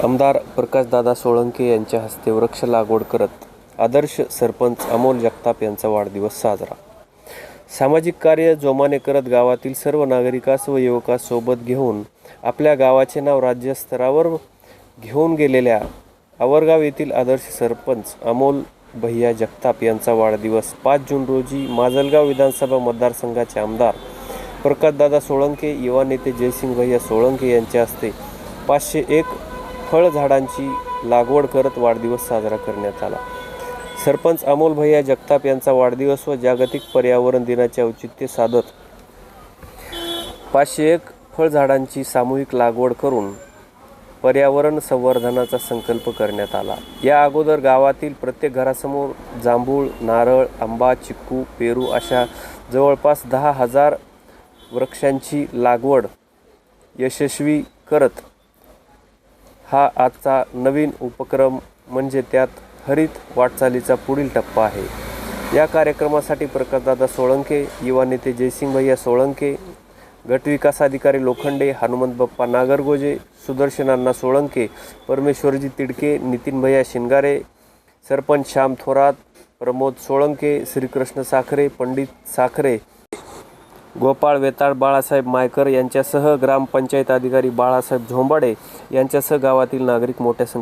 आमदार प्रकाशदादा सोळंके यांच्या हस्ते वृक्ष लागवड करत आदर्श सरपंच अमोल जगताप यांचा वाढदिवस साजरा. सामाजिक कार्य जोमाने करत गावातील सर्व नागरिकास व युवकासोबत घेऊन आपल्या गावाचे नाव राज्यस्तरावर घेऊन गेलेल्या आवरगाव येथील आदर्श सरपंच अमोल भैया जगताप यांचा वाढदिवस पाच जून रोजी माजलगाव विधानसभा मतदारसंघाचे आमदार प्रकाशदादा सोळंके युवा नेते जयसिंग भैया सोळंके यांच्या हस्ते पाचशे एक फळझाडांची लागवड करत वाढदिवस साजरा करण्यात आला. सरपंच अमोल भैया जगताप यांचा वाढदिवस व जागतिक पर्यावरण दिनाचे औचित्य साधत पाचशे एक फळझाडांची सामूहिक लागवड करून पर्यावरण संवर्धनाचा संकल्प करण्यात आला. या अगोदर गावातील प्रत्येक घरासमोर जांभूळ नारळ आंबा चिक्कू पेरू अशा जवळपास दहा हजार वृक्षांची लागवड यशस्वी करत हा आजचा नवीन उपक्रम म्हणजे त्यात हरित वाटचालीचा पुढील टप्पा आहे. या कार्यक्रमासाठी प्रकाशदादा सोळंके युवा नेते जयसिंग भैया सोळंके गटविकास अधिकारी लोखंडे हनुमंत बाप्पा नागरगोजे सुदर्शन अण्णा सोळंके परमेश्वरजी तिडके नितीन भैया शिंगारे सरपंच श्याम थोरात प्रमोद सोळंके श्रीकृष्ण साखरे पंडित साखरे गोपाळ वेताळ बाळासाहेब मायकर यांच्यासह ग्रामपंचायत अधिकारी बाळासाहेब झोंबाडे यांच्यासह गावातील नागरिक मोठ्या संख्येने